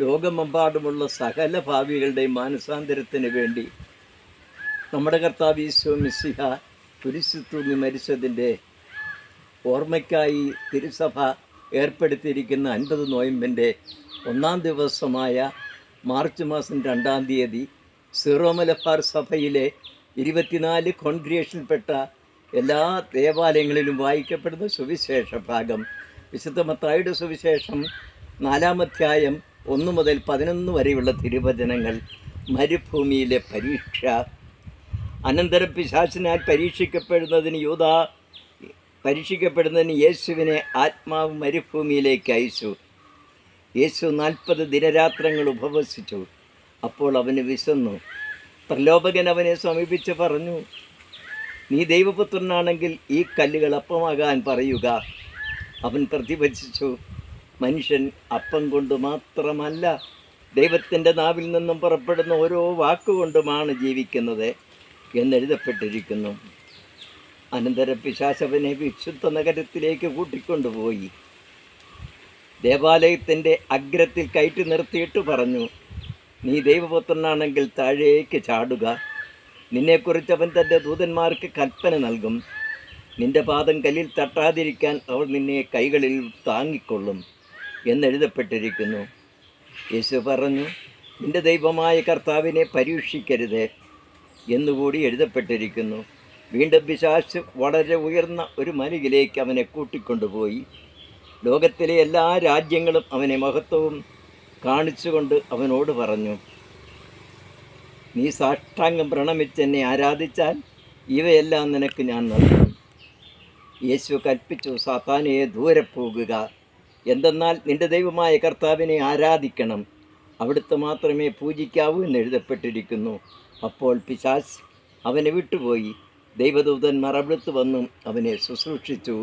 ലോകമെമ്പാടുമുള്ള സകല ഭാവികളുടെയും മാനസാന്തരത്തിന് വേണ്ടി നമ്മുടെ കർത്താവ് ഈശോ മിസ്സിഹ കുരിശു തൂങ്ങി മരിച്ചതിന്റെ ഓർമ്മയ്ക്കായി തിരുസഭ ഏർപ്പെടുത്തിയിരിക്കുന്ന അൻപത് നോയമ്പിന്റെ ഒന്നാം ദിവസമായ മാർച്ച് മാസം രണ്ടാം തീയതി സീറോ സഭയിലെ ഇരുപത്തിനാല് കോൺഗ്രിയേഷനിൽപ്പെട്ട എല്ലാ ദേവാലയങ്ങളിലും വായിക്കപ്പെടുന്ന സുവിശേഷ ഭാഗം. വിശുദ്ധ മത്തായുടെ സുവിശേഷം നാലാമധ്യായം ഒന്ന് മുതൽ പതിനൊന്ന് വരെയുള്ള തിരുവചനങ്ങൾ മരുഭൂമിയിലെ പരീക്ഷ. അനന്തരം പിശാസിനാൽ പരീക്ഷിക്കപ്പെടുന്നതിന് യൂത പരീക്ഷിക്കപ്പെടുന്നതിന് യേശുവിനെ ആത്മാവ് മരുഭൂമിയിലേക്ക് അയച്ചു. യേശു നാൽപ്പത് ദിനരാത്രങ്ങൾ ഉപവസിച്ചു. അപ്പോൾ അവന് വിശന്നു. പ്രലോഭകൻ അവനെ സമീപിച്ച് പറഞ്ഞു നീ ദൈവപുത്രനാണെങ്കിൽ ഈ കല്ലുകൾ അപ്പമാകാൻ പറയുക. അവൻ പ്രതിവചിച്ചു മനുഷ്യൻ അപ്പം കൊണ്ട് മാത്രമല്ല ദൈവത്തിന്റെ നാവിൽ നിന്നും പുറപ്പെടുന്ന ഓരോ വാക്കുകൊണ്ടുമാണ് ജീവിക്കുന്നത് എന്നെഴുതപ്പെട്ടിരിക്കുന്നു. അനന്തര പിശാശവനെ വിശുദ്ധ നഗരത്തിലേക്ക് കൂട്ടിക്കൊണ്ടുപോയി. ദേവാലയത്തിന്റെ അഗ്രത്തിൽ കയറ്റി നിർത്തിയിട്ട് പറഞ്ഞു നീ ദൈവപുത്രനാണെങ്കിൽ താഴേക്ക് ചാടുക. നിന്നെക്കുറിച്ച് അവൻ തന്റെ ദൂതന്മാർക്ക് കൽപ്പന നൽകും. നിന്റെ പാദം കല്ലിൽ തട്ടാതിരിക്കാൻ അവർ നിന്നെ കൈകളിൽ താങ്ങിക്കൊള്ളും. എന്നെഴുതപ്പെട്ടിരിക്കുന്നു. യേശു പറഞ്ഞു നിന്റെ ദൈവമായ കർത്താവിനെ പരീക്ഷിക്കരുത് എന്നുകൂടി എഴുതപ്പെട്ടിരിക്കുന്നു. വീണ്ടും പിശാശ് വളരെ ഉയർന്ന ഒരു മലയിലേക്ക് അവനെ കൂട്ടിക്കൊണ്ടുപോയി. ലോകത്തിലെ എല്ലാ രാജ്യങ്ങളും അവനെ മഹത്വവും കാണിച്ചുകൊണ്ട് അവനോട് പറഞ്ഞു നീ സാഷ്ടാംഗം പ്രണമിച്ച് എന്നെ ആരാധിച്ചാൽ ഇവയെല്ലാം നിനക്ക് ഞാൻ നൽകും. യേശു കൽപ്പിച്ചു സാത്താനയെ ദൂരെ പോകുക. എന്തെന്നാൽ നിന്റെ ദൈവമായ കർത്താവിനെ ആരാധിക്കണം. അവിടുത്തെ മാത്രമേ പൂജിക്കാവൂ എന്ന് എഴുതപ്പെട്ടിരിക്കുന്നു. അപ്പോൾ പിശാസ് അവനെ വിട്ടുപോയി. ദൈവദൂതന്മാർ അവിടുത്ത് വന്നും അവനെ ശുശ്രൂഷിച്ചു.